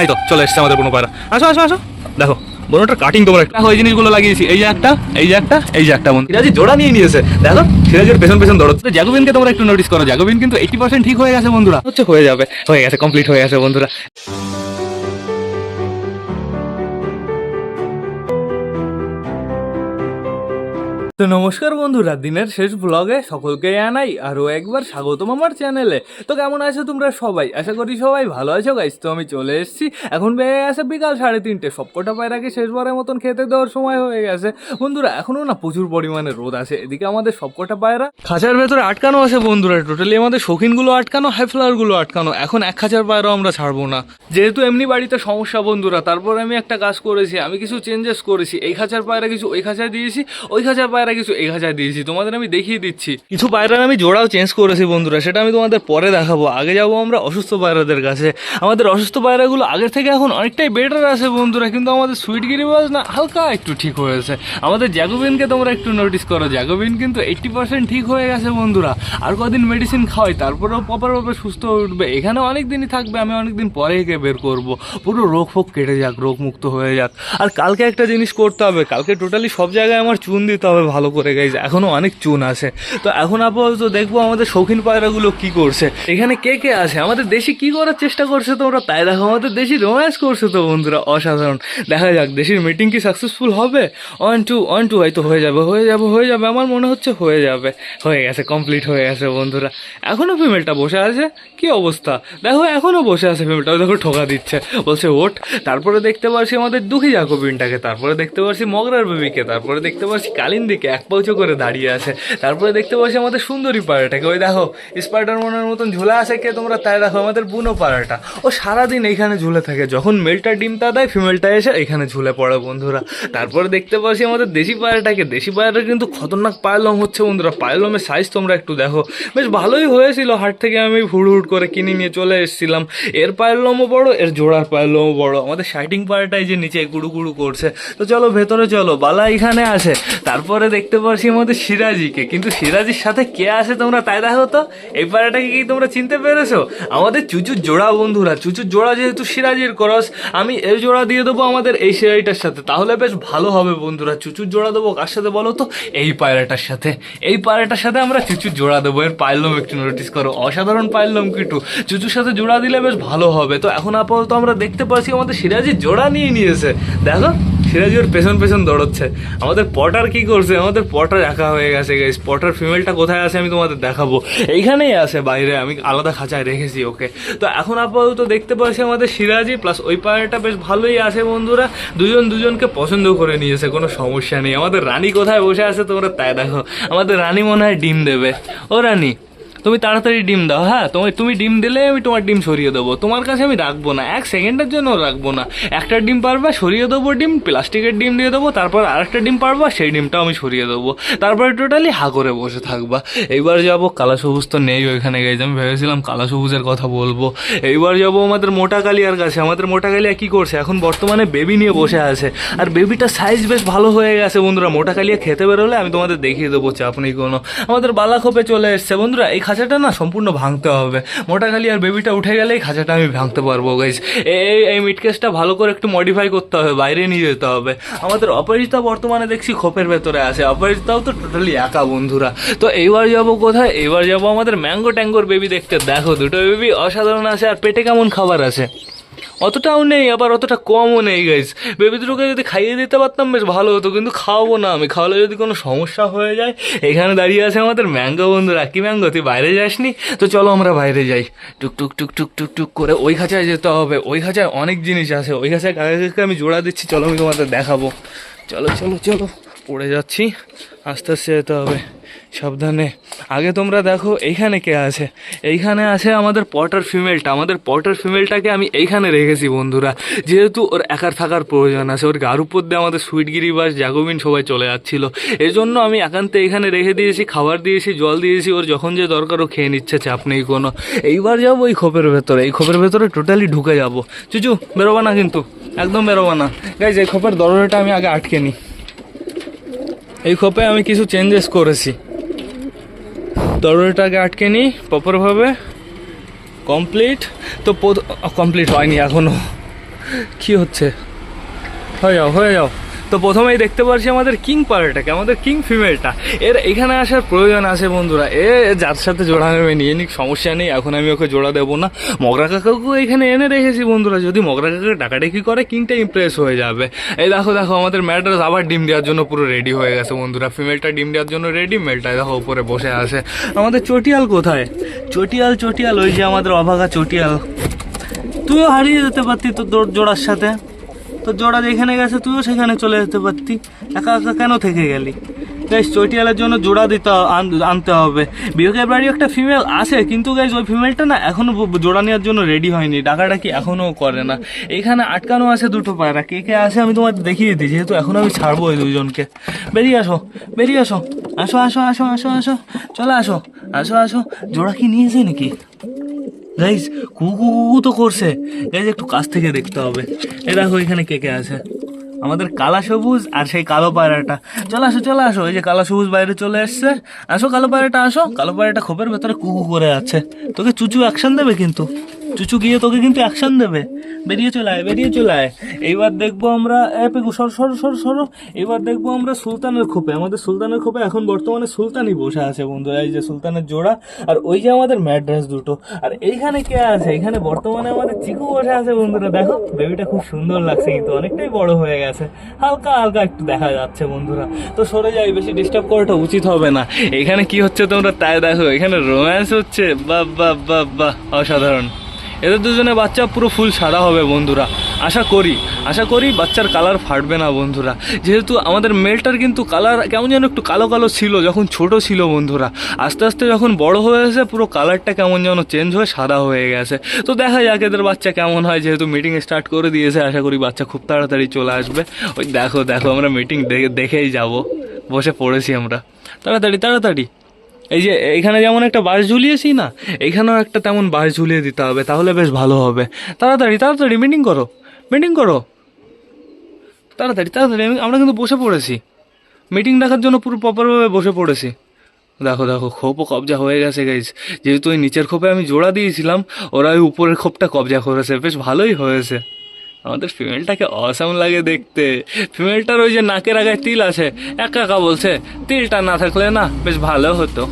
এই তো, চলে এসছে আমাদের কোনো পায়রা। আসো আসো আসো। দেখো, বনোটার কাটিং তোমার একটা। ওই জিনিসগুলো লাগিয়েছি। এই যে একটা, এই যে একটা, এই যে একটা বোন সিরাজি জোড়া নিয়ে নিয়েছে। দেখো সিরাজের পেছন পেছন দৌড়চ্ছে জ্যাকোবিনকে তোমরা একটু নোটিস করো। জ্যাকোবিন কিন্তু এইটি পার্সেন্ট ঠিক হয়ে গেছে, বন্ধুরা। হচ্ছে হয়ে যাবে, হয়ে গেছে কমপ্লিট হয়ে গেছে, বন্ধুরা। তো নমস্কার বন্ধুরা, দিনের শেষ ব্লগে সকলকে জানাই আরও একবার স্বাগতম আমার চ্যানেলে তো কেমন আছো তোমরা সবাই? আশা করি সবাই ভালো আছো গাইস তো আমি চলে এসেছি। এখন বেড়ে গেছে বিকাল সাড়ে তিনটে। সবকটা পায়রাকে শেষবারের মতন খেতে দেওয়ার সময় হয়ে গেছে। বন্ধুরা এখনও না প্রচুর পরিমাণে রোদ আছে। এদিকে আমাদের সবকটা পায়রা খাঁচার ভেতরে আটকানো আছে বন্ধুরা। টোটালি আমাদের শৌখিনগুলো আটকানো হাইফ্লাওয়ারগুলো আটকানো। এখন এক খাঁচার পায়রা আমরা ছাড়বো না। যেহেতু এমনি বাড়িতে সমস্যা বন্ধুরা, তারপর আমি একটা কাজ করেছি, আমি কিছু চেঞ্জেস করেছি। এই খাঁচার পায়রা কিছু ওই খাঁচায় দিয়েছি, ওই খাঁচার পায়রা কিছু এই খাঁচায় দিয়েছি, তোমাদের আমি দেখিয়ে দিচ্ছি। কিছু পায়রার আমি জোড়াও চেঞ্জ করেছি বন্ধুরা, সেটা আমি তোমাদের পরে দেখাবো। আগে যাব আমরা অসুস্থ পায়রাদের কাছে। আমাদের অসুস্থ পায়রাগুলো আগের থেকে এখন অনেকটাই বেটার আছে বন্ধুরা, কিন্তু আমাদের সুইট গিরিবাজ না, হালকা একটু ঠিক হয়েছে। আমাদের জ্যাগোবিনকে তোমরা একটু নোটিস করো জ্যাকোবিন কিন্তু এইট্টি পার্সেন্ট ঠিক হয়ে গেছে বন্ধুরা। আর কদিন মেডিসিন খাওয়াই, তারপরেও প্রপারভাবে সুস্থ হয়ে উঠবে। এখানে অনেক দিনই থাকবে, আমি অনেক দিন পরে একে বের করব। পুরো রোগ ফোগ কেটে যাক, রোগ মুক্ত হয়ে যাক। আর কালকে একটা জিনিস করতে হবে, কালকে টোটালি সব জায়গায় আমার চুন দিতে হবে ভালো করে গাইজ এখনও অনেক চুন আছে। তো এখন আপাতত দেখব আমাদের শৌখিন পায়রাগুলো কি করছে। এখানে কে কে আছে? আমাদের দেশি কি করার চেষ্টা করছে তোমরা? তাই দেখো, আমাদের দেশি রোম্যান্স করছে তো বন্ধুরা, অসাধারণ। দেখা যাক, দেশির মিটিং কি সাকসেসফুল হবে? ওয়ান টু ওয়ান টু হয়তো হয়ে যাবে হয়ে যাবে হয়ে যাবে। আমার মনে হচ্ছে হয়ে যাবে। হয়ে গেছে কমপ্লিট হয়ে গেছে বন্ধুরা। এখনও ফিমেলটা বসে আছে? কি অবস্থা? দেখো এখনও বসে আছে ফিমেলটা দেখো, ঠোকা দিচ্ছে। বলছে, ওঠ। তারপরে দেখতে পারছি আমাদের দুঃখী জাকবিনটাকে, তারপরে দেখতে পারছি মগরার বেবিকে, তারপরে দেখতে পাচ্ছি কালিন্দিকে। এক পাউচো করে দাঁড়িয়ে আছে। তারপরে দেখতে পাচ্ছি আমাদের সুন্দরী পাড়াটাকে। ওই দেখো স্পাইডার মনের মতন ঝুলে আছে কে তোমরা, তাই দেখো আমাদের বুনো পাড়াটা। ও সারাদিন এইখানে ঝুলে থাকে। যখন মেলটা ডিমটা দেয়, ফিমেলটা এসে এখানে ঝুলে পড়ে বন্ধুরা। তারপরে দেখতে পাচ্ছি আমাদের দেশি পায়রাটাকে দেশি পায়রাটা কিন্তু খতরনাক পায়লম হচ্ছে বন্ধুরা। পায়লমের সাইজ তোমরা একটু দেখো। বেশ ভালোই হয়েছিল। হাট থেকে আমি হুড় হুড় করে কিনে নিয়ে চলে এসেছিলাম। এর পায়লমও বড়, এর জোড়ার পায়লমও বড়। আমাদের শাইটিং পায়রাটাই যে নিচে গুড়ু গুড়ু করছে। তো চলো, ভেতরে চলো। বালা এখানে আছে। তারপরে দেখতে পাচ্ছি আমাদের সিরাজিকে। কিন্তু সিরাজির সাথে কে আছে তোমরা তাই দেখো তো? এই পায়রাটাকে কি তোমরা চিনতে পেরেছ? আমাদের চুচুর জোড়া বন্ধুরা চুচুর জোড়া যেহেতু সিরাজির করস, আমি এই জোড়া দিয়ে দেবো আমাদের এই সিরাজিটার সাথে। তাহলে বেশ ভালো হবে বন্ধুরা। চুচুর জোড়া দেবো কার সাথে বলো তো? এই পায়রাটার সাথে। এই পায়রাটার সাথে আমরা চুচুর জোড়া দেবো। এর পাইলম একটু নোটিস করো। অসাধারণ পাইলম কিন্তু। চুচুর সাথে জোড়া দিলে বেশ ভালো হবে। তো এখন আপাতত আমরা দেখতে পাচ্ছি আমাদের সিরাজির জোড়া নিয়ে নিয়েছে। দেখো। সিরাজি ওর পেছন পেছন দৌড়চ্ছে। আমাদের পটার কি করছে? আমাদের পটার একা হয়ে গেছে গাইস পটার ফিমেলটা কোথায় আছে আমি তোমাদের দেখাবো। এইখানেই আছে, বাইরে। আমি আলাদা খাঁচায় রেখেছি ওকে। তো এখন আপাতত দেখতে পাচ্ছি আমাদের সিরাজি প্লাস ওই পায়রাটা বেশ ভালোই আছে বন্ধুরা। দুজন দুজনকে পছন্দ করে নিয়েছে, কোনো সমস্যা নেই। আমাদের রানী কোথায় বসে আছে তোমরা তাই দেখো। আমাদের রানী মনে হয় ডিম দেবে। ও রানী তুমি তাড়াতাড়ি ডিম দাও হ্যাঁ? তোমার তুমি ডিম দিলে আমি তোমার ডিম সরিয়ে দেবো। তোমার কাছে আমি রাখব না। এক সেকেন্ডের জন্য রাখব না। একটা ডিম পারবা, সরিয়ে দেবো ডিম, প্লাস্টিকের ডিম দিয়ে দেবো, তারপর আরেকটা ডিম পারবা, সেই ডিমটাও আমি সরিয়ে দেবো। তারপরে টোটালি হা করে বসে থাকবা। এইবার যাব, কালা সবুজ তো নেই ওইখানে গেছে আমি ভেবেছিলাম কালা সবুজের কথা বলব। এইবার যাব আমাদের মোটা কালিয়ার কাছে। আমাদের মোটা কালিয়া কি করছে? এখন বর্তমানে বেবি নিয়ে বসে আছে। আর বেবিটার সাইজ বেশ ভালো হয়ে গেছে বন্ধুরা। মোটা কালিয়া খেতে বেরোলে আমি তোমাদের দেখিয়ে দেবো চাপ নেই কোনো। আমাদের বালাখোপে চলে এসছে। বন্ধুরা, এই খাঁচাটা না সম্পূর্ণ ভাঙতে হবে। মোটা খালি আর বেবিটা উঠে গেলেই খাঁচাটা আমি ভাঙতে পারব গাইজ এই এই মিটকেসটা ভালো করে একটু মডিফাই করতে হবে, বাইরে নিয়ে যেতে হবে। আমাদের অপরিচিতা বর্তমানে দেখছি খোপের ভেতরে আছে, অপরিচিতাও তো টোটালি একা বন্ধুরা। তো এইবার যাব কোথায়? এইবার যাব আমাদের ম্যাঙ্গো ট্যাঙ্গোর বেবি দেখতে। দেখো, দুটো বেবি অসাধারণ আছে, আর পেটে কেমন খাবার আছে? অতটাও নেই, আবার অতটা কমও নেই গাইজ বেবি দুটোকে যদি খাইয়ে দিতে পারতাম, বেশ ভালো হতো, কিন্তু খাওয়াবো না আমি। খাওয়ালে যদি কোনো সমস্যা হয়ে যায়, এখানে দাঁড়িয়ে আছে আমাদের ম্যাঙ্গো বন্ধুরা। কি ম্যাঙ্গো? তুই বাইরে যাসনি? তো চলো আমরা বাইরে যাই। টুক টুক টুক টুক টুক টুক করে ওই খাঁচায় যেতে হবে। ওই খাঁচায় অনেক জিনিস আছে। ওই খাঁচায় কাকে আমি জোড়া দিচ্ছি, চলো আমি তোমাদের দেখাবো। চলো চলো চলো। পড়ে যাচ্ছি। আস্তে আস্তে যেতে হবে। সাবধানে। আগে তোমরা দেখো এইখানে কে আছে। এইখানে আছে আমাদের পটার ফিমেলটা। আমাদের পটার ফিমেলটাকে আমি এইখানে রেখেছি, বন্ধুরা। যেহেতু ওর একার থাকার প্রয়োজন আছে। ওর গার উপর দিয়ে আমাদের সুইটগিরি বাস জাগোবিন সবাই চলে যাচ্ছিল। এই জন্য আমি একান্তে এখানে রেখে দিয়েছি, খাবার দিয়েছি, জল দিয়েছি। ওর যখন যে দরকার ও খেয়ে নিচ্ছে, চাপ নেই কোনো। এইবার যাব এই খোপের ভেতরে। এই খোপের ভেতরে টোটালি ঢুকে যাব। চুচু, বেরোবা না কিন্তু। একদম বেরোবা না। গাইজ এই খোপের দরজাটা আমি আগে আটকে নিই। এই খোপে আমি কিছু চেঞ্জেস করেছি। দরজাটাকে আটকে নিই প্রপারভাবে। কমপ্লিট তো কমপ্লিট হয়নি এখনও কি হচ্ছে? হয়ে যাও হয়ে যাও। তো প্রথমেই দেখতে পাচ্ছি আমাদের কিং পারেটাকে আমাদের কিং ফিমেলটা। এর এখানে আসার প্রয়োজন আছে বন্ধুরা। এ যার সাথে জোড়া নেবে, নিয়ে নিক, সমস্যা নেই, এখন আমি ওকে জোড়া দেবো না। মগরা কাকাকেও এখানে এনে রেখেছি বন্ধুরা, যদি মগরা কাকা টাকাটাকি করে, কিংটা ইমপ্রেস হয়ে যাবে। এই দেখো দেখো, আমাদের ম্যাড্রাস আবার ডিম দেওয়ার জন্য পুরো রেডি হয়ে গেছে বন্ধুরা। ফিমেলটা ডিম দেওয়ার জন্য রেডি মেলটা দেখো উপরে বসে আছে। আমাদের চটিয়াল কোথায়? চটিয়াল চটিয়াল, ওই যে আমাদের অভাগা চটিয়াল। তুইও হারিয়ে যেতে পারতি তোর জোড়ার সাথে। তোর জোড়া যেখানে গেছে, তুইও সেখানে চলে যেতে পারতি। একা একা কেন থেকে গেলি? গাইস চটিয়ালের জন্য জোড়া দিতে আন- আনতে হবে। বিবেকের বাড়ি একটা ফিমেল আছে, কিন্তু গাইস ওই ফিমেলটা না এখনও ব- জোড়া নেওয়ার জন্য রেডি হয়নি। ডাকাডাকি এখনও করে না। এখানে আটকানো আছে দুটো পায়রা। কে কে আছে আমি তোমাদের দেখিয়ে দিই, যেহেতু এখন আমি ছাড়বো ওই দুজনকে বেরিয়ে আসো বেরিয়ে আসো। আসো আসো আসো আসো আসো। চলে আসো আসো আসো। জোড়া কি নিয়েছে নাকি? গাইজ কু কু কু কু তো করছে। গাইজ একটু কাছ থেকে দেখতে হবে। এ দেখো এখানে কে কে আছে। আমাদের কালা সবুজ আর সেই কালো পায়রাটা। চলে আসো চলে আসো। এই যে কালো সবুজ বাইরে চলে এসছে। আসো কালো পায়রাটা, আসো। কালো পায়রাটা খোপের ভেতরে কুকু করে আছে। তোকে চুচু অ্যাকশন দেবে কিন্তু। চুচু গিয়ে তোকে কিন্তু অ্যাকশন দেবে। বেরিয়ে চলে আয়, বেরিয়ে চলে আয়। এইবার দেখব আমরা সর সর সর সর। এবার দেখব আমরা সুলতানের খোপে। আমাদের সুলতানের খোপে এখন বর্তমানে সুলতানই বসে আছে বন্ধুরা, এই যে সুলতানের জোড়া। আর ওই যে আমাদের ম্যাড্রাস দুটো। আর এইখানে কে আছে? এখানে বর্তমানে আমাদের চিকু বসে আছে বন্ধুরা। দেখো, বেবিটা খুব সুন্দর লাগছে কিন্তু, অনেকটাই বড় হয়ে গেছে। হালকা হালকা একটু দেখা যাচ্ছে বন্ধুরা। তো সরে যাই, বেশি ডিস্টার্ব করাটা উচিত হবে না। এখানে কি হচ্ছে তোমরা তাই দেখো, এখানে রোম্যান্স হচ্ছে। বা বাহ বাহ বাহ, অসাধারণ। এদের দুজনে বাচ্চা পুরো ফুল সাদা হবে বন্ধুরা। আশা করি আশা করি বাচ্চার কালার ফাটবে না বন্ধুরা। যেহেতু আমাদের মেলটার কিন্তু কালার কেমন যেন একটু কালো কালো ছিল, যখন ছোট ছিল বন্ধুরা। আস্তে আস্তে যখন বড় হয়েছে পুরো কালারটা কেমন যেন চেঞ্জ হয়ে সাদা হয়ে গেছে। তো দেখা যাক এদের বাচ্চা কেমন হয়, যেহেতু মিটিং স্টার্ট করে দিয়েছে, আশা করি বাচ্চা খুব তাড়াতাড়ি চলে আসবে। ওই দেখো দেখো, আমরা মিটিং দেখেই যাব। বসে পড়েছি আমরা। তাড়াতাড়ি তাড়াতাড়ি। এই যে, এখানে যেমন একটা বাঁশ ঝুলিয়েছি না, এখানেও একটা তেমন বাঁশ ঝুলিয়ে দিতে হবে, তাহলে বেশ ভালো হবে। তাড়াতাড়ি তাড়াতাড়ি মিটিং করো মিটিং করো। তাড়াতাড়ি তাড়াতাড়ি আমরা কিন্তু বসে পড়েছি। মিটিং ডাকার জন্য পুরো প্রপারভাবে বসে পড়েছি। দেখো দেখো খোপও কবজা হয়ে গেছে গাইজ যেহেতু ওই নিচের খোপে আমি জোড়া দিয়েছিলাম, ওরা ওই উপরের খোপটা কবজা করেছে, বেশ ভালোই হয়েছে। আমাদের ফিমেলটাকে অসম লাগে দেখতে। ফিমেলটার ওই যে নাকের আগে তিল আছে, একা একা বলছে, তিলটা না থাকলে না বেশ ভালো হতো।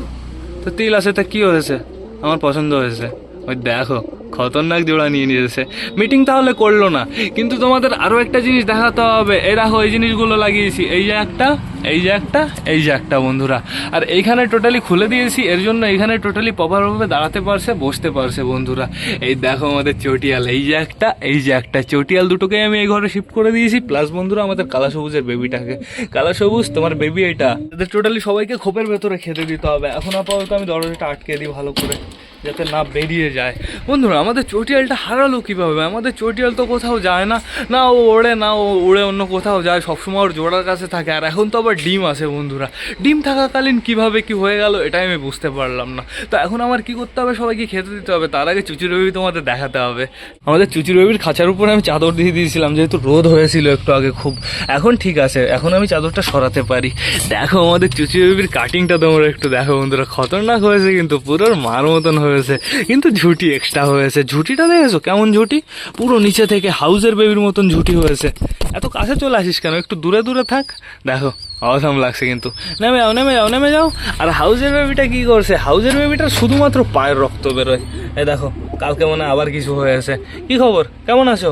তো তিল আছে তা কী হয়েছে? আমার পছন্দ হয়েছে। ওই দেখো, খতরনাক জোড়া নিয়ে নিয়েছে। মিটিং তাহলে করল না, কিন্তু তোমাদের আরও একটা জিনিস দেখাতে হবে। এরা এই জিনিসগুলো লাগিয়েছি। এই যে একটা এই যে একটা, এই যে একটা বন্ধুরা। আর এইখানে টোটালি খুলে দিয়েছি, এর জন্য এইখানে টোটালি প্রপারভাবে দাঁড়াতে পারছে, বসতে পারছে বন্ধুরা। এই দেখো আমাদের চটিয়াল, এই যে একটা, এই যে একটা। চটিয়াল দুটোকে আমি এই ঘরে শিফট করে দিয়েছি প্লাস বন্ধুরা আমাদের কালা সবুজের বেবিটাকে কালা সবুজ, তোমার বেবি এটা। এদের টোটালি সবাইকে খোপের ভেতরে খেতে দিতে হবে। এখন আপাতত আমি দরজাটা আটকে দিই ভালো করে, যাতে না বেরিয়ে যায়। বন্ধুরা, আমাদের চটিয়ালটা হারালো কীভাবে? আমাদের চটিয়াল তো কোথাও যায় না। না ও ওড়ে, না ও উড়ে, অন্য কোথাও যায়। সবসময় ওর জোড়ার কাছে থাকে। আর এখন তো আবার ডিম আছে বন্ধুরা। ডিম থাকাকালীন কীভাবে কি হয়ে গেল এটাই আমি বুঝতে পারলাম না। তো এখন আমার কি করতে হবে? সবাইকে খেতে দিতে হবে। তার আগে চুচুর বেবি তোমাদের দেখাতে হবে। আমাদের চুচুর বেবির খাঁচার উপরে আমি চাদর দিয়ে দিয়েছিলাম, যেহেতু রোদ হয়েছিল একটু আগে খুব। এখন ঠিক আছে, এখন আমি চাদরটা সরাতে পারি। দেখো আমাদের চুচু বেবির কাটিংটা তোমরা একটু দেখো বন্ধুরা। খতরনাক হয়েছে কিন্তু পুরো মার মতন হয়েছে। কিন্তু ঝুটি এক্সট্রা হয়েছে। ঝুটিটা দেখেছ? কেমন ঝুটি? পুরো নিচে থেকে হাউজের বেবির মতন ঝুটি হয়েছে। এত কাছে চলে আসিস কেন? একটু দূরে দূরে থাক। দেখো। অসাম লাগছে কিন্তু। নেমে যাও নেমে যাও নেমে যাও। আর হাউজের বেবিটা কি করছে? হাউজের বেবিটার শুধুমাত্র পায়ের রক্ত বেরোয়। এই দেখো, কালকে মনে হয় আবার কিছু হয়ে আছে। কি খবর? কেমন আছো?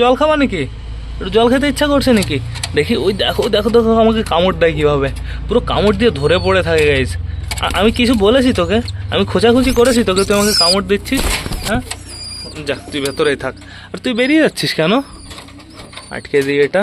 জল খাবা নাকি? একটু জল খেতে ইচ্ছা করছে নাকি? দেখি, ওই দেখো দেখো দেখো আমাকে কামড় দেয় কীভাবে। পুরো কামড় দিয়ে ধরে পড়ে থাকে গাইজ আমি কিছু বলেছি তোকে? আমি খোঁজাখুঁজি করেছি তোকে, তুই আমাকে কামড় দিচ্ছিস হ্যাঁ? যাক, তুই ভেতরেই থাক। আর তুই বেরিয়ে যাচ্ছিস কেন? আটকে দিই এটা।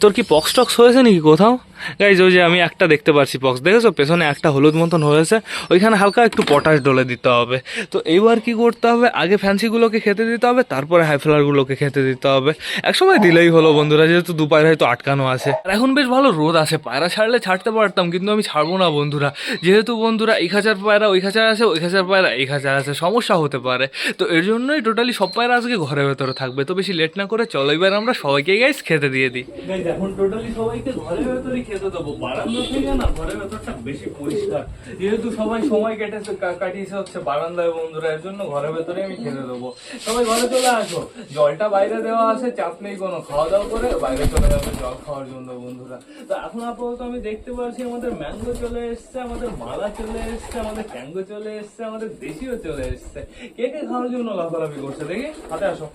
তোর কি পক্স টক্স হয়েছে নাকি কোথাও? গাইজ ওই যে আমি একটা দেখতে পাচ্ছি পক্স দেখেছ? পেছনে একটা হলুদ মতন হয়েছে। ওইখানে হালকা একটু পটাশ ডলে দিতে হবে। তো এইবার কি করতে হবে? আগে ফ্যান্সিগুলোকে খেতে দিতে হবে, তারপরে হাই ফ্লাওয়ারগুলোকে খেতে দিতে হবে। একসময় দিলেই হলো বন্ধুরা, যেহেতু দু পায়ের হয়তো আটকানো আছে। আর এখন বেশ ভালো রোদ আছে। পায়রা ছাড়লে ছাড়তে পারতাম, কিন্তু আমি ছাড়বো না বন্ধুরা। যেহেতু বন্ধুরা, এই খাঁচার পায়রা, ওই খাঁচায় আছে, ওই খাঁচার পায়রা, এই খাঁচায় আছে। সমস্যা হতে পারে। তো এর জন্যই টোটালি সব পায়রা আজকে ঘরের ভেতরে থাকবে। তো বেশি লেট না করে চলো, এবার আমরা সবাইকে গাইস খেতে দিয়ে দিই। এখন টোটালি সবাইকে ঘরের ভেতরে খেতে দেবো বারান্দা থেকে না ঘরের ভেতরটা বেশি পরিষ্কার। যেহেতু সবাই সময় কেটেছে কাটিয়েছে হচ্ছে বারান্দায় বন্ধুরা, এর জন্য ঘরের ভেতরে আমি খেতে দেবো। সবাই ঘরে চলে আসো। জলটা বাইরে দেওয়া আছে, চাপ নেই কোনো। খাওয়া দাওয়া করে বাইরে চলে যাবে জল খাওয়ার জন্য বন্ধুরা। তো এখন আপাতত আমি দেখতে পাচ্ছি, আমাদের ম্যাঙ্গো চলে এসছে, আমাদের মালা চলে এসছে, আমাদের ট্যাঙ্গো চলে এসছে, আমাদের দেশিও চলে এসছে। কে কে খাওয়ার জন্য লাফালাফি করছে? দেখি, হাতে আসো।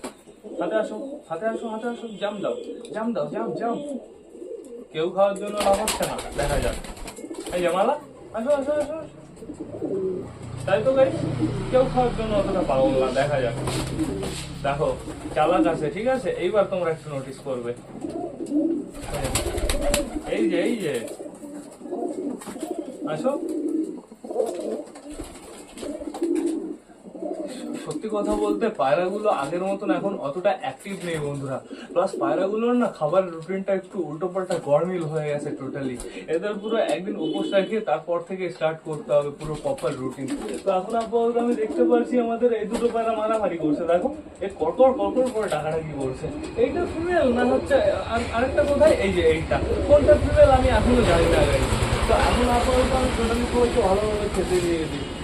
হাতে আসো হাতে আসো হাতে আসো, জাম দাও জাম দাও, জাম জাম। কেউ খাওয়ার জন্য লাফাচ্ছে না, দেখা যাক। এই যে মালা, আসো আসো আসো। তাই তো গাই কেউ খাওয়ার জন্য অতটা পাগল না, দেখা যাক। দেখো, চালাক আছে, ঠিক আছে? এইবার তোমরা একটু নোটিস করবে। এই যে এই যে। আসো। সত্যি কথা বলতে পায়রাগুলো আগের মতন এখন অতটা অ্যাক্টিভ নেই বন্ধুরা। প্লাস পায়রাগুলোর না খাবার রুটিনটা একটু উল্টো পাল্টা গরমিল হয়ে গেছে টোটালি এদের পুরো একদিন উপোস রাখিয়ে তারপর থেকে স্টার্ট করতে হবে পুরো প্রপার রুটিন তো এখন আপাতত আমি দেখতে পাচ্ছি আমাদের এই দুটো পায়রা মারামারি করছে। দেখো, এ কড়কড় কড়কড় করে টাকাটাকি করছে। এইটা ফিমেল না হচ্ছে, আর- আরেকটা কোথায়? এই যে এইটা। কোনটা ফিমেল আমি এখনও জানি না। তো এখন আপাতত আমি টোটালি সবাইকে ভালোভাবে খেতে দিয়ে দিই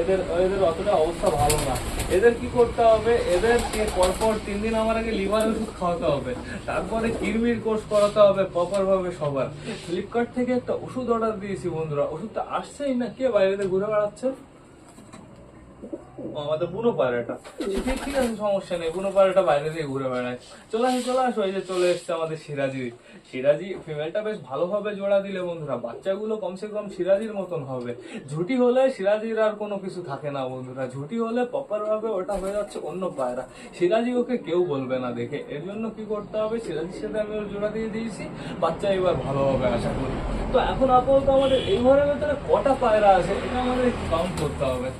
এদের এদের অতটা অবস্থা ভালো না। এদের কি করতে হবে? এদেরকে পরপর তিন দিন আমার আগে লিভার ওষুধ খাওয়াতে হবে। তারপরে কিরমির কোর্স করাতে হবে প্রপারভাবে সবার। ফ্লিপকার্ট থেকে একটা ওষুধ অর্ডার দিয়েছি বন্ধুরা। ওষুধটা আসছেই না? কে বাইরে ঘুরে বেড়াচ্ছে? আমাদের বুনো পায়রাটা। ঠিক ঠিক আছে, সমস্যা নেই, বুনো পায়রাটা বাইরে দিয়ে ঘুরে বেড়ায়। চলে আসো চলে আসো, এই যে চলে এসছে আমাদের সিরাজি সিরাজি ফিমেলটা বেশ ভালোভাবে জোড়া দিলে বন্ধুরা, বাচ্চাগুলো কমসে কম সিরাজির মতন হবে। ঝুটি হলে সিরাজির আর কোনো কিছু থাকে না বন্ধুরা, ঝুটি হলে প্রপার ভাবে ওটা হয়ে যাচ্ছে অন্য পায়রা। সিরাজি ওকে কেউ বলবে না দেখে। এর জন্য কি করতে হবে সিরাজির সাথে আমি ওর জোড়া দিয়ে দিয়েছি, বাচ্চা এবার ভালো হবে আশা করি। তো এখন আপাতত আমাদের এই ঘরের ভেতরে কটা পায়রা আছে, এটা আমাদের কাউন্ট করতে হবে।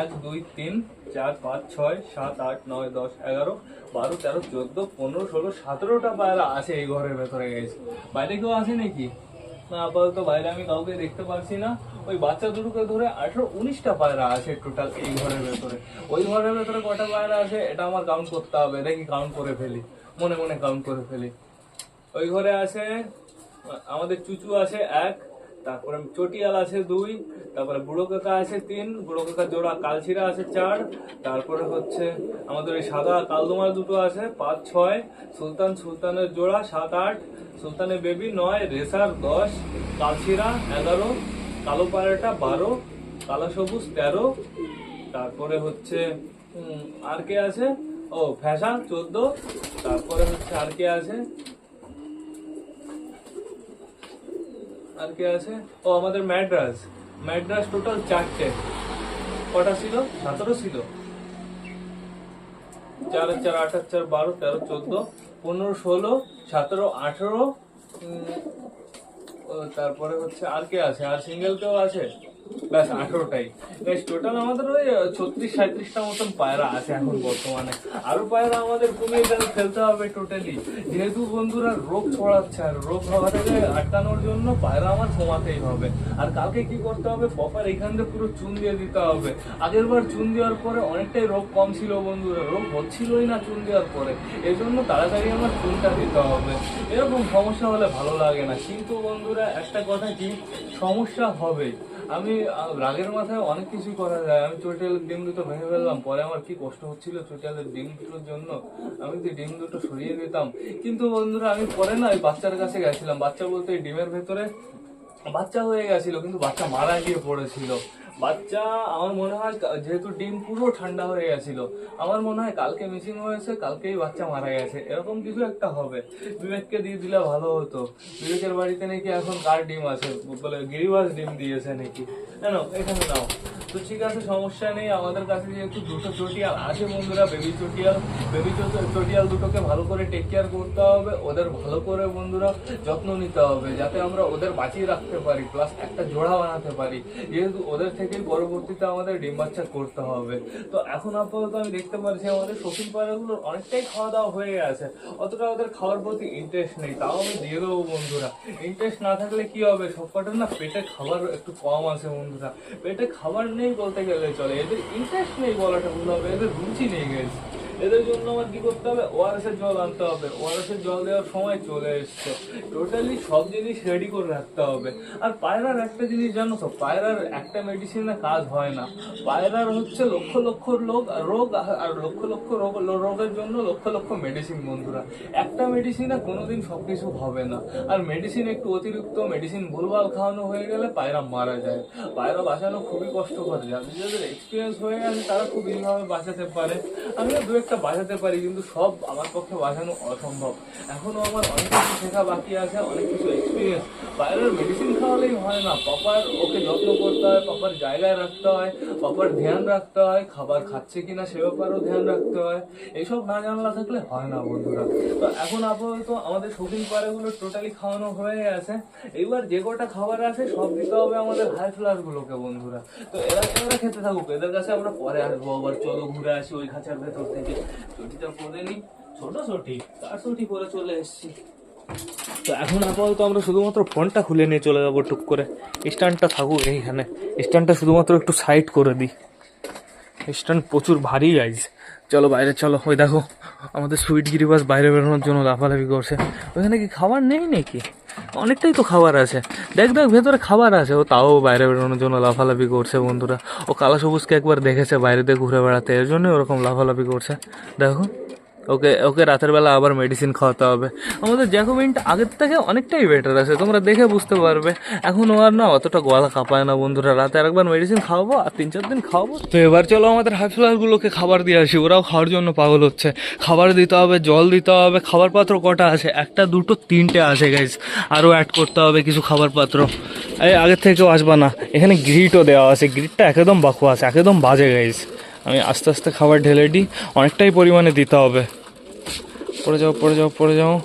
এক, দুই, তিন, চার, পাঁচ, ছয়, সাত, আট, নয়, দশ, এগারো, বারো, তেরো, চোদ্দ, পনেরো, ষোলো, সতেরোটা পায়রা আছে এই ঘরের ভেতরে গেছে বাইরে কেউ আছে নাকি? না, আপাতত বাইরে আমি কাউকে দেখতে পাচ্ছি না। ওই বাচ্চা দুটোকে ধরে আঠারো, উনিশটা পায়রা আছে টোটাল এই ঘরের ভেতরে। ওই ঘরের ভেতরে কটা পায়রা আছে এটা আমার কাউন্ট করতে হবে। দেখি কাউন্ট করে ফেলি। মনে মনে কাউন্ট করে ফেলি। ওই ঘরে আছে আমাদের চুচু আছে এক তারপরে চটিয়াল আছে দুই, তারপরে বুড়ো কাকা আছে তিন, বুড়ো কাকা জোড়া কালছিরা আছে চার, তারপরে হচ্ছে আমাদের ওই সাদা কালদোমার দুটো আছে, পাঁচ, ছয়, সুলতান, সুলতানের জোড়া সাত, আট, সুলতানের বেবি নয়, রেসার দশ কালছিরা এগারো, কালো পায়রাটা বারো, কালো সবুজ তেরো, তারপরে হচ্ছে আর কে আছে? ও, ফ্যাশন চোদ্দ, তারপরে হচ্ছে আর কে আছে? আর কে আছে? ও, আমাদের ম্যাড্রাস। ম্যাড্রাস টোটাল চারটে। কটা ছিল? সতেরো ছিল। চার চার, আট চার, বারো, তেরো, চোদ্দ, পনেরো, ষোলো, সতেরো, আঠেরো তারপরে হচ্ছে আর কে আছে? আর সিঙ্গেল কেউ আছে? ব্যাস আঠেরোটাই বেশ টোটাল আমাদের ওই ছত্রিশ সাঁত্রিশটা মতন পায়রা আছে এখন বর্তমানে। আরও পায়রা আমাদের কমিয়ে গেলে ফেলতে হবে টোটালি যেহেতু বন্ধুরা রোগ ছড়াচ্ছে, আর রোগ হওয়া থেকে আটকানোর জন্য পায়রা আমার কমাতেই হবে। আর কালকে কি করতে হবে? প্রপার এখান থেকে পুরো চুন দিয়ে দিতে হবে। আগের বার চুন দেওয়ার পরে অনেকটাই রোগ কম ছিল বন্ধুরা। রোগ হচ্ছিলই না চুন দেওয়ার পরে। এই জন্য তাড়াতাড়ি আমার চুনটা দিতে হবে। এরকম সমস্যা হলে ভালো লাগে না। কিন্তু বন্ধুরা, একটা কথা কি? সমস্যা হবে আমি রাগের মাথায় অনেক কিছুই করা যায়। আমি চোটালের ডিম দুটো ভেঙে ফেললাম, পরে আমার কি কষ্ট হচ্ছিল চোটিয়ালের ডিম দুটোর জন্য। আমি যদি ডিম দুটো সরিয়ে দিতাম। কিন্তু বন্ধুরা, আমি পরে না ওই বাচ্চার কাছে গেছিলাম। বাচ্চা বলতে ডিমের ভেতরে বাচ্চা হয়ে গেছিল, কিন্তু বাচ্চা মারা গিয়ে পড়েছিল। বাচ্চা, আমার মনে হয় যেহেতু ডিম পুরো ঠান্ডা হয়ে গেছিল, আমার মনে হয় কালকে মিসিং হয়েছে, কালকেই বাচ্চা মারা গেছে। এরকম কিছু একটা হবে। বিবেককে দিয়ে দিলে ভালো হতো। বিবেকের বাড়িতে নাকি এখন কার ডিম আছে? বলে গিরিবাস ডিম দিয়েছে নাকি? কেন এখানে নাও। তো ঠিক আছে, সমস্যা নেই। আমাদের কাছে যেহেতু দুটো চটিয়াল আছে বন্ধুরা, বেবি চটিয়াল বেবি চটিয়াল দুটোকে ভালো করে টেক কেয়ার করতে হবে, ওদের ভালো করে বন্ধুরা যত্ন নিতে হবে, যাতে আমরা ওদের বাঁচিয়ে রাখতে পারি প্লাস একটা জোড়া বানাতে পারি। যেহেতু ওদের থেকেই পরবর্তীতে আমাদের ডিম বাচ্চা করতে হবে। তো এখন আপাতত আমি দেখতে পাচ্ছি আমাদের শৌখিন পায়রাগুলোর অনেকটাই খাওয়া দাওয়া হয়ে গেছে। অতটা ওদের খাওয়ার প্রতি ইন্টারেস্ট নেই, তাও আমি দিয়ে দেবো বন্ধুরা। ইন্টারেস্ট না থাকলে কি হবে? সবকটার না পেটে খাবার একটু কম আছে বন্ধুরা। পেটে খাবার নেই বলতে গেলে চলে। এদের ইন্টারেস্ট নেই বলাটা ভুল হবে এদের রুচি নেই গেছে এদের জন্য আমার কি করতে হবে? ওআরএস এর জল আনতে হবে। ওআরএস এর জল দেওয়ার সময় চলে এসছে। টোটালি সব জিনিস রেডি করে রাখতে হবে। আর পায়রার একটা জিনিস জানো তো? পায়রার একটা মেডিসিনে কাজ হয় না। পায়রার হচ্ছে লক্ষ লক্ষ লোক রোগ আর লক্ষ লক্ষ রোগ, রোগের জন্য লক্ষ লক্ষ মেডিসিন বন্ধুরা। একটা মেডিসিনে কোনোদিন সব কিছু হবে না। আর মেডিসিন একটু অতিরিক্ত মেডিসিন ভুলভাল খাওয়ানো হয়ে গেলে পায়রা মারা যায়। পায়রা বাঁচানো খুবই কষ্টকর। যাদের যাদের এক্সপিরিয়েন্স হয়ে গেছে, তারা খুব ইজিভাবে বাঁচাতে পারে। আমিও দু একটা বাঁচাতে পারি, কিন্তু সব আমার পক্ষে বাঁচানো অসম্ভব। এখনও আমার অনেক কিছু শেখা বাকি আছে, অনেক কিছু এক্সপিরিয়েন্স বাইরের মেডিসিন খাওয়ালেই হয় না প্রপার ওকে যত্ন করতে হয় প্রপার জায়গায় রাখতে হয় প্রপার ধ্যান রাখতে হয়, খাবার খাচ্ছে কিনা সে ব্যাপারেও ধ্যান রাখতে হয়। এইসব না জানলা থাকলে হয় না, বন্ধুরা। তো এখন আপাতত আমাদের শৌখিন পায়রাগুলো টোটালি খাওয়ানো হয়ে গেছে। এইবার যে কটা খাবার আছে, সব দিতে হবে আমাদের হাই ফ্লাস গুলোকে, বন্ধুরা। তো এরা এরা খেতে থাকুক, এদের কাছে আমরা পরে আসব। আবার চলো ঘুরে আসি ওই খাঁচার ভেতর থেকে। ছুটিটা করে নিই ছোট ছুটি ছুটি চলে এসেছি। তো এখন আপাতত আমরা শুধুমাত্র ফোনটা খুলে নিয়ে চলে যাব টুক করে। স্ট্যান্ডটা থাকুক এইখানে। স্ট্যান্ডটা শুধুমাত্র একটু সাইড করে দিই। স্ট্যান্ড প্রচুর ভারী গাইজ চলো বাইরে, চলো। ওই দেখো, আমাদের সুইট গিরিবাস বাইরে বেরোনোর জন্য লাফালাফি করছে। ওইখানে কি খাবার নেই নাকি? অনেকটাই তো খাবার আছে। দেখ দেখ, ভেতরে খাবার আছে। ও তাও বাইরে বেরোনোর জন্য লাফালাফি করছে বন্ধুরা। ও কালা সবুজকে একবার দেখেছে বাইরেতে ঘুরে বেড়াতে। এর জন্য ওরকম লাফালাফি করছে। দেখো। ওকে ওকে রাতের বেলা আবার মেডিসিন খাওয়াতে হবে। আমাদের জ্যাকোবিনটা আগের থেকে অনেকটাই বেটার আছে, তোমরা দেখে বুঝতে পারবে। এখন ও আর না অতটা গলা কাঁপায় না বন্ধুরা, রাতে আরেকবার মেডিসিন খাওয়াবো আর তিন চার দিন খাওয়াবো। তো এবার চলো আমাদের হাইফ্লারগুলোকে খাবার দিয়ে আসি, ওরাও খাওয়ার জন্য পাগল হচ্ছে। খাবার দিতে হবে, জল দিতে হবে, খাবার পাত্র কটা আছে? একটা, দুটো, তিনটে আছে গাইজ আরও অ্যাড করতে হবে কিছু খাবার পাত্র। এই আগের থেকেও আসবা না, এখানে গ্রিটও দেওয়া আছে গ্রিটটা একদম বাকু আছে একদম বাজে গাইজ আমি আস্তে আস্তে খাবার ঢেলে দিই, অনেকটাই পরিমাণে দিতে হবে। পড়ে যাও পড়ে যাও পড়ে যাও।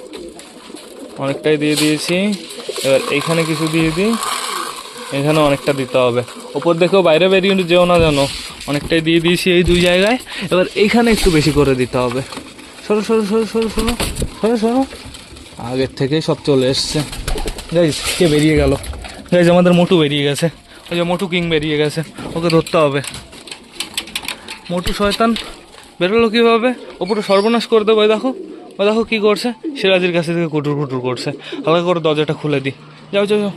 অনেকটাই দিয়ে দিয়েছি। এবার এইখানে কিছু দিয়ে দিই। এখানে অনেকটা দিতে হবে। ওপর দেখেও বাইরে বেরিয়ে যেও না জানো। অনেকটাই দিয়ে দিয়েছি এই দুই জায়গায়। এবার এইখানে একটু বেশি করে দিতে হবে। সরো সরো সরো সরো সরো সরো সরো। আগের থেকেই সব চলে এসছে। গাইজ কে বেরিয়ে গেল? গাইজ আমাদের মোটু বেরিয়ে গেছে। ওই যে মোটু কিং বেরিয়ে গেছে। ওকে ধরতে হবে। মোটু শয়তান। বেরোলো কীভাবে? ওপরে সর্বনাশ করে দেবো দেখো। ও দেখো কী করছে? সিরাজির কাছে থেকে কুটুর কুটুর করছে। হালকা করে দরজাটা খুলে দিই যাও যাও যাও।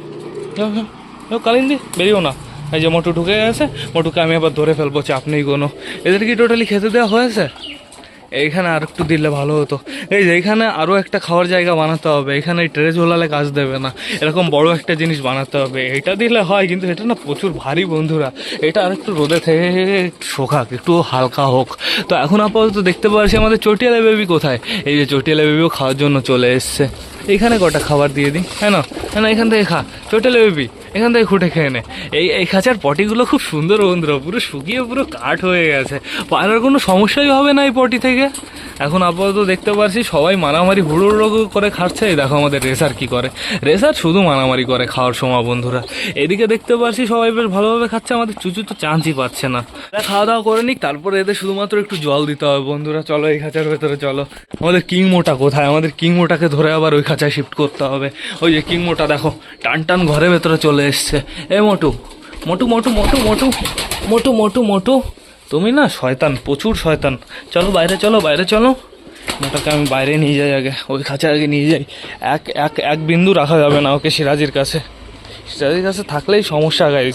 যাও যাও। যাও কালিন্দি বেরিও না। এই যে মোটু ঢুকে গেছে, মোটুকে আমি আবার ধরে ফেলব, চাপ নেই কোনো। এদের কি টোটালি খেতে দেওয়া হয়েছে? এইখানে আর একটু দিলে ভালো হতো। এই যে এইখানে আরও একটা খাওয়ার জায়গা বানাতে হবে। এখানে ট্রে ঝোলালে কাজ দেবে না। এরকম বড় একটা জিনিস বানাতে হবে। এটা দিলে হয়, কিন্তু এটা না প্রচুর ভারী বন্ধুরা। এটা আর একটু রোদে থেকে শোকাক, একটু হালকা হোক। তো এখন আপাতত দেখতে পাচ্ছি আমাদের চটিয়ালা বেবি কোথায়? এই যে চটিয়ালা বেবিও খাওয়ার জন্য চলে এসছে। এইখানে কটা খাবার দিয়ে দিই হ্যাঁ না? হ্যাঁ না, এখান থেকে খা। চটিয়ালা বেবি। এখান থেকে খুঁটে খেয়ে নে। এই এই খাঁচার পটিগুলো খুব সুন্দর বন্ধুরা, পুরো শুকিয়ে পুরো কাঠ হয়ে গেছে। পায়রার কোনো সমস্যাই হবে না এই পটি থেকে। এখন আপাতত দেখতে পারছি সবাই মারামারি হুড়ো হুড়ো করে খাচ্ছে। এই দেখো আমাদের রেসার কি করে। রেসার শুধু মারামারি করে খাওয়ার সময়, বন্ধুরা। এদিকে দেখতে পারছি সবাই বেশ ভালোভাবে খাচ্ছে, আমাদের চুচু তো চান্সই পাচ্ছে না। খাওয়া দাওয়া করে নিক, তারপরে এদের শুধুমাত্র একটু জল দিতে হবে, বন্ধুরা। চলো এই খাঁচার ভেতরে চলো। আমাদের কিং মোটা কোথায়? আমাদের কিং মোটাকে ধরে আবার ওই খাঁচায় শিফট করতে হবে। ওই যে কিং মোটা, দেখো। টান টান ঘরের ভেতরে চলে এসছে। এ, মোটু মোটু মোটু মোটু মোটু মোটু মোটু মোটু। তুমি না শয়তান, প্রচুর শয়তান। চলো বাইরে চলো বাইরে, চলো। মোটাকে আমি বাইরে নিয়ে যাই আগে, ওই কাছে আগে নিয়ে যাই। এক এক এক বিন্দু রাখা যাবে না ওকে সিরাজির কাছে। সিরাজির কাছে থাকলেই সমস্যা গাইজ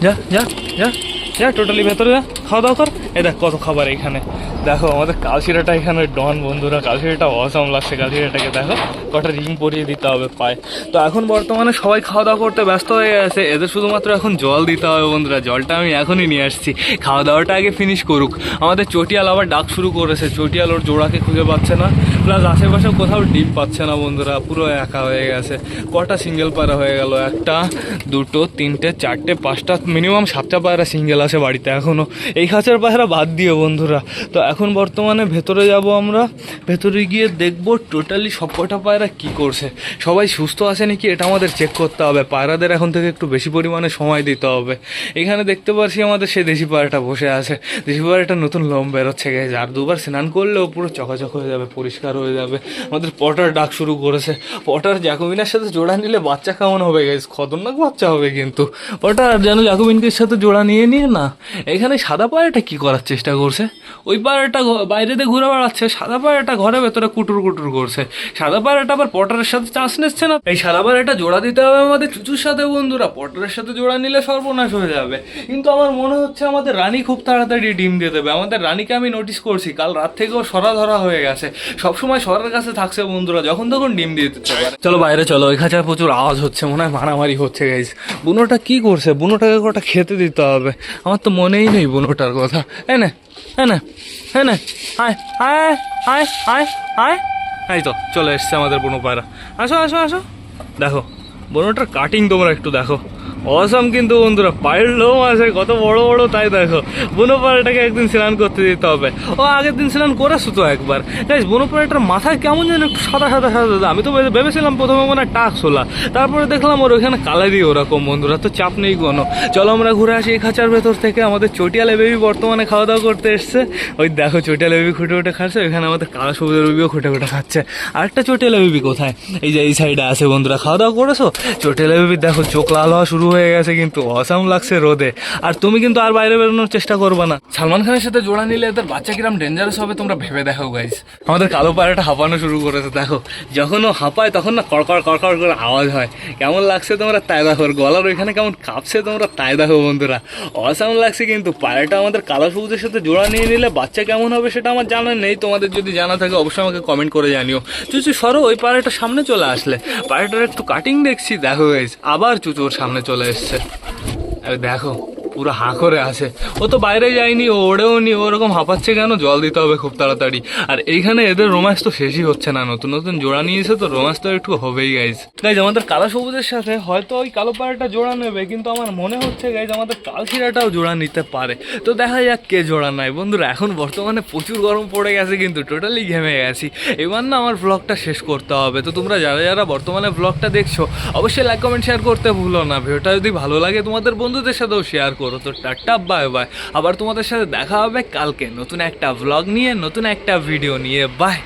যা যা যা যা টোটালি ভেতরে যা। খাওয়া দাওয়া কর। এ দেখ কত খাবার এখানে। দেখো আমাদের কালশিরাটা এখানে ডন বন্ধুরা, কালশিরাটা অসম লাগছে, কালশিরাটাকে দেখো। কটা রিং পরিয়ে দিতে হবে পায়ে। তো এখন বর্তমানে সবাই খাওয়া দাওয়া করতে ব্যস্ত হয়ে গেছে। এদের শুধুমাত্র এখন জল দিতে হবে বন্ধুরা। জলটা আমি এখনই নিয়ে আসছি। খাওয়া দাওয়াটা আগে ফিনিশ করুক। আমাদের চটিয়াল আবার ডাক শুরু করেছে। চটিয়াল ওর জোড়াকে খুঁজে পাচ্ছে না। প্লাস আশেপাশে কোথাও ডিম পাচ্ছে না বন্ধুরা। পুরো একা হয়ে গেছে। কটা সিঙ্গেল পায়রা হয়ে গেল? একটা, দুটো, তিনটে, চারটে, পাঁচটা মিনিমাম সাতটা পায়রা সিঙ্গেল আছে বাড়িতে এখনও এই খাঁচার পায়রা বাদ দিয়ে বন্ধুরা। তো এখন বর্তমানে ভেতরে যাব আমরা। ভেতরে গিয়ে দেখব টোটালি সব কটা পায়রা কী করছে। সবাই সুস্থ আছে নাকি এটা আমাদের চেক করতে হবে। পায়রাদের এখন থেকে একটু বেশি পরিমাণে সময় দিতে হবে। এখানে দেখতে পারছি আমাদের সেই দেশি পায়রাটা বসে আছে। দেশি পায়রাটা নতুন লোম বেরোচ্ছে গেছে আর দুবার স্নান করলেও পুরো চকাচক হয়ে যাবে, পরিষ্কার হয়ে যাবে। আমাদের পটার ডাক শুরু করেছে। পটার জ্যাকোবিনের সাথে জোড়া নিলে বাচ্চা কেমন হবে গেছে খতরনাক বাচ্চা হবে কিন্তু। পটার যেন জ্যাকোবিনকে সাথে জোড়া নিয়ে নিয়ে না, এখানে সাদা পায়রাটা কি করার চেষ্টা করছে? ওই পায়রাটা ঘ- বাইরে দিয়ে ঘুরে বেড়াচ্ছে, সাদা পায়রাটা ঘরে ভেতরে কুটুর কুটুর করছে। সাদা পায়রাটা আবার পটারের সাথে চান্স নিচ্ছে না? এই সাদা পায়রাটা জোড়া দিতে হবে আমাদের চুচুর সাথে, বন্ধুরা। পটারের সাথে জোড়া নিলে সর্বনাশ হয়ে যাবে। কিন্তু আমার মনে হচ্ছে আমাদের রানী খুব তাড়াতাড়ি ডিম দিয়ে দেবে। আমাদের রানীকে আমি নোটিস করছি। কাল রাত থেকেও সরা ধরা হয়ে গেছে। সবসময় সরার কাছে থাকছে, বন্ধুরা। যখন তখন ডিম দিয়ে দিতে চলো বাইরে চলো, ওই খাঁচায় প্রচুর আওয়াজ হচ্ছে, মনে হয় মারামারি হচ্ছে গাইজ বুনোটা কি করছে? বুনোটাকে কটা খেতে দিতে হবে। আমার তো মনেই নেই বুনোটার কথা। হ্যাঁ না হ্যাঁ না হ্যাঁ না, আয় আয় আয় আয় আয়। এই তো, চলে এসছে আমাদের বুনো পায়রা। আসো আসো আসো। দেখো, বুনোটার কাটিং তোমরা একটু দেখো। অসম কিন্তু বন্ধুরা লোম আছে, কত বড় বড়, তাই দেখো। বুনো পাড়াটাকে একদিন স্নান করতে দিতে হবে। ও, আগের দিন স্নান করেছ তো একবার? গাইজ বুনো পাড়াটার মাথায় কেমন যেন একটু সাদা সাদা সাদা আমি তো ভেবেছিলাম প্রথমে মনে হয় টাক সোলা তারপরে দেখলাম ওর ওখানে কালারই ওরকম, বন্ধুরা। তো চাপ নেই কোনো। চলো আমরা ঘুরে আসি এই খাঁচার ভেতর থেকে। আমাদের চটিয়ালে বেবি বর্তমানে খাওয়া দাওয়া করতে এসছে। ওই দেখো, চটিয়ালে বেবি খুঁটে খুঁটে খাচ্ছে, ওইখানে আমাদের কালা সবুজের বেবিও খুঁটে খুঁটে খাচ্ছে। আরেকটা চটিয়ালে বেবি কোথায়? এই যে এই সাইডে আছে, বন্ধুরা। খাওয়া দাওয়া করেছ? চটিয়ালে বেবি, দেখো, চোখ লাল হওয়া শুরু হয়ে গেছে কিন্তু অসাম লাগছে রোদে। আর তুমি কিন্তু আর বাইরে বেরোনোর চেষ্টা করবে না। সালমান খানের সাথে জোড়া নিলে এদের বাচ্চা কিরাম ডেঞ্জারাস হবে তোমরা ভেবে দেখো গাইস আমাদের কালো পায়রাটা হাঁপানো শুরু করেছে দেখো। যখন ও হাঁপায় তখন না কড়কড় কড়কড় করে আওয়াজ হয়। কেমন লাগছে তোমরা তাই দেখো। গলার ওইখানে কেমন কাঁপছে তোমরা তাই দেখো বন্ধুরা। অসাম লাগছে কিন্তু পায়রাটা আমাদের কালো সবুজের সাথে জোড়া নিয়ে নিলে বাচ্চা কেমন হবে সেটা আমার জানা নেই। তোমাদের যদি জানা থাকে অবশ্যই আমাকে কমেন্ট করে জানিও। চুচু সরো ওই পায়রাটা সামনে চলে আসলে। পায়রাটার একটু কাটিং দেখছি দেখো গাইস আবার চুচুর সামনে চলে এসছে। আরে দেখো পুরো হাঁ করে আছে ও তো বাইরে যায়নি, ও ওড়েও নি ওরকম হাঁপাচ্ছে কেন? জল দিতে হবে খুব তাড়াতাড়ি। আর এইখানে এদের রোমান্স তো শেষই হচ্ছে না, নতুন নতুন জোড়া নিয়েছে তো রোমান্স তো একটু হবেই গাইজ গাইজ আমাদের কালো সবুজের সাথে হয়তো ওই কালো পাড়াটা জোড়া নেবে, কিন্তু আমার মনে হচ্ছে গাইজ আমাদের কালশিরাটাও জোড়া নিতে পারে। তো দেখা যাক কে জোড়া নেয়। বন্ধুরা, এখন বর্তমানে প্রচুর গরম পড়ে গেছে, কিন্তু টোটালি ঘেমে গেছি। এবার না আমার ব্লগটা শেষ করতে হবে। তো তোমরা যারা যারা বর্তমানে ব্লগটা দেখছ, অবশ্যই লাইক কমেন্ট শেয়ার করতে ভুলো না। ভিডিওটা যদি ভালো লাগে, তোমাদের বন্ধুদের সাথেও শেয়ার করো। তো টাটা বাই বাই আবার তোমাদের সাথে দেখা হবে কালকে। নতুন একটা ভ্লগ নিয়ে, নতুন একটা ভিডিও নিয়ে। বাই